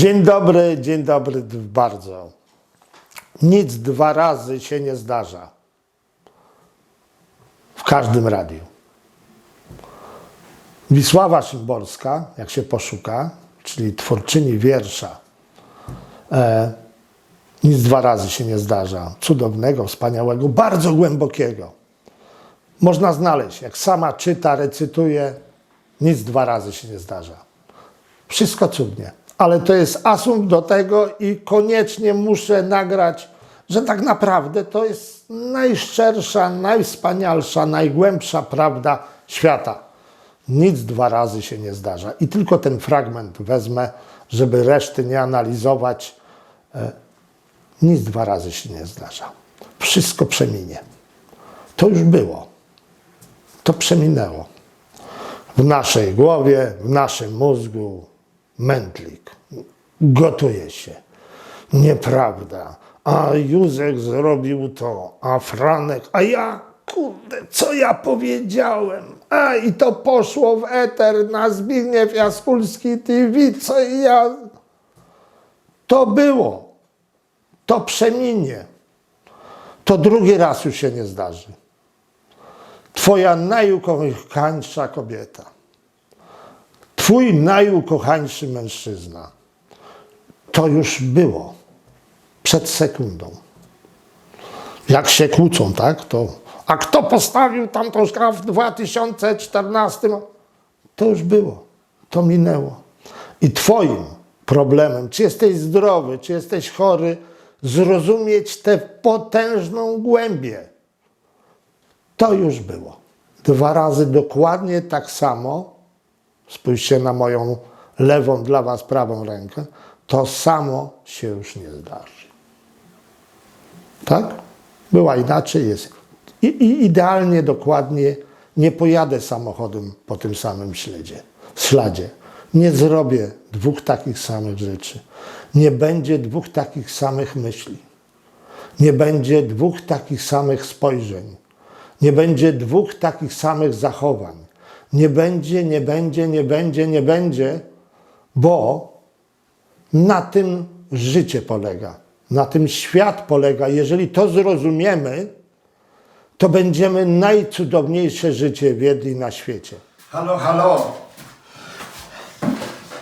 Dzień dobry, dzień dobry bardzo. Nic dwa razy się nie zdarza. W każdym radiu. Wisława Szymborska, jak się poszuka, czyli twórczyni wiersza, e, nic dwa razy się nie zdarza. Cudownego, wspaniałego, bardzo głębokiego. Można znaleźć, jak sama czyta, recytuje, nic dwa razy się nie zdarza. Wszystko cudnie. Ale to jest asumpt do tego i koniecznie muszę nagrać, że tak naprawdę to jest najszczersza, najwspanialsza, najgłębsza prawda świata. Nic dwa razy się nie zdarza. I tylko ten fragment wezmę, żeby reszty nie analizować. E, Nic dwa razy się nie zdarza. Wszystko przeminie. To już było. To przeminęło w naszej głowie, w naszym mózgu mętlik. Gotuje się. Nieprawda. A Józek zrobił to, a Franek, a ja, kurde, co ja powiedziałem? A i to poszło w eter na Zbigniew Jaskulski TV, co ja... To było. To przeminie. To drugi raz już się nie zdarzy. Twoja najukochańsza kobieta. Twój najukochańszy mężczyzna. To już było. Przed sekundą. Jak się kłócą, tak? To, a kto postawił tamtą szkafę w 2014? To już było. To minęło. I Twoim problemem, czy jesteś zdrowy, czy jesteś chory, zrozumieć tę potężną głębię. To już było. Dwa razy dokładnie tak samo. Spójrzcie na moją lewą dla Was prawą rękę. To samo się już nie zdarzy. Tak? Była inaczej, jest. I, i idealnie, dokładnie nie pojadę samochodem po tym samym śledzie, śladzie. Nie zrobię dwóch takich samych rzeczy. Nie będzie dwóch takich samych myśli. Nie będzie dwóch takich samych spojrzeń. Nie będzie dwóch takich samych zachowań. Nie będzie, nie będzie, nie będzie, nie będzie, bo na tym życie polega, na tym świat polega. Jeżeli to zrozumiemy, to będziemy najcudowniejsze życie wiedli na świecie. Halo, halo.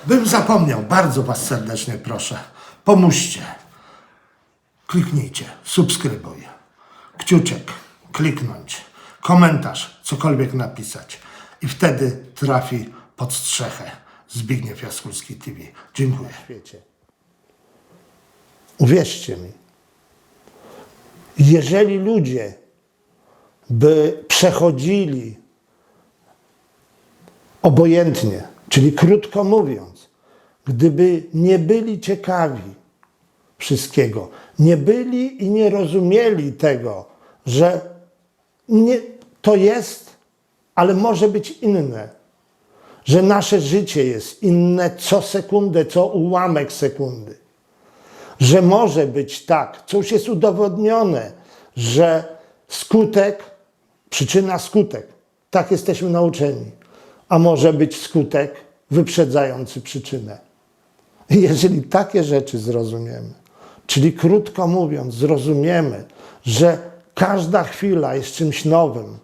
Bym zapomniał, bardzo Was serdecznie proszę. Pomóżcie. Kliknijcie, subskrybuj. Kciuczek, kliknąć. Komentarz, cokolwiek napisać. I wtedy trafi pod strzechę Zbigniew Jaskulski TV. Dziękuję. świecie. Uwierzcie mi, jeżeli ludzie by przechodzili obojętnie, czyli krótko mówiąc, gdyby nie byli ciekawi wszystkiego, nie byli i nie rozumieli tego, że nie, to jest, ale może być inne, że nasze życie jest inne co sekundę, co ułamek sekundy, że może być tak, co już jest udowodnione, że skutek, przyczyna skutek, tak jesteśmy nauczeni, a może być skutek wyprzedzający przyczynę. Jeżeli takie rzeczy zrozumiemy, czyli krótko mówiąc, zrozumiemy, że każda chwila jest czymś nowym,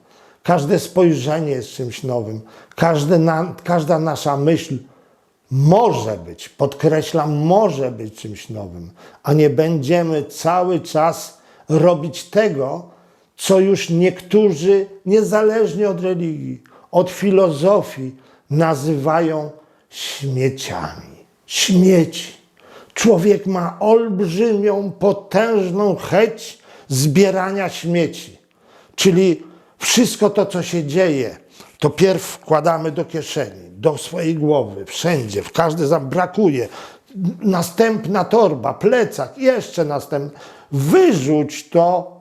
każde spojrzenie jest czymś nowym, na, każda nasza myśl może być, podkreślam, może być czymś nowym, a nie będziemy cały czas robić tego, co już niektórzy, niezależnie od religii, od filozofii, nazywają śmieciami. Śmieci. Człowiek ma olbrzymią, potężną chęć zbierania śmieci. Czyli wszystko to, co się dzieje, to pierw wkładamy do kieszeni, do swojej głowy, wszędzie, w każdy zam brakuje. Następna torba, plecak, jeszcze następna. Wyrzuć to,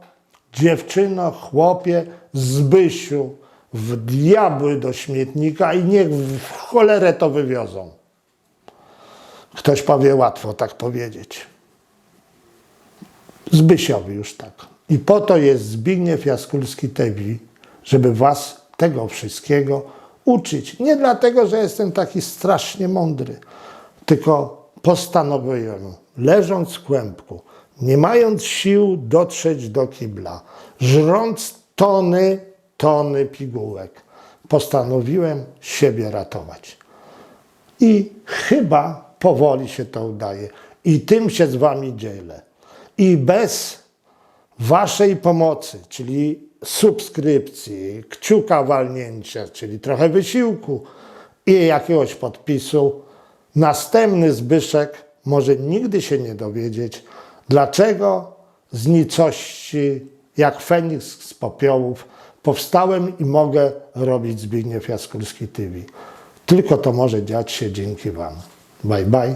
dziewczyno, chłopie, Zbysiu, w diabły do śmietnika i niech w cholerę to wywiozą. Ktoś powie, łatwo tak powiedzieć. Zbysiowi już tak. I po to jest Zbigniew Jaskulski TV, żeby was tego wszystkiego uczyć. Nie dlatego, że jestem taki strasznie mądry, tylko postanowiłem, leżąc w kłębku, nie mając sił dotrzeć do kibla, żrąc tony, tony pigułek, postanowiłem siebie ratować. I chyba powoli się to udaje. I tym się z Wami dzielę. I bez Waszej pomocy, czyli subskrypcji, kciuka walnięcia, czyli trochę wysiłku i jakiegoś podpisu, następny Zbyszek może nigdy się nie dowiedzieć, dlaczego z nicości, jak Feniks z popiołów, powstałem i mogę robić Zbigniew Jaskulski TV. Tylko to może dziać się dzięki Wam. Bye bye.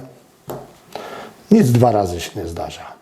Nic dwa razy się nie zdarza.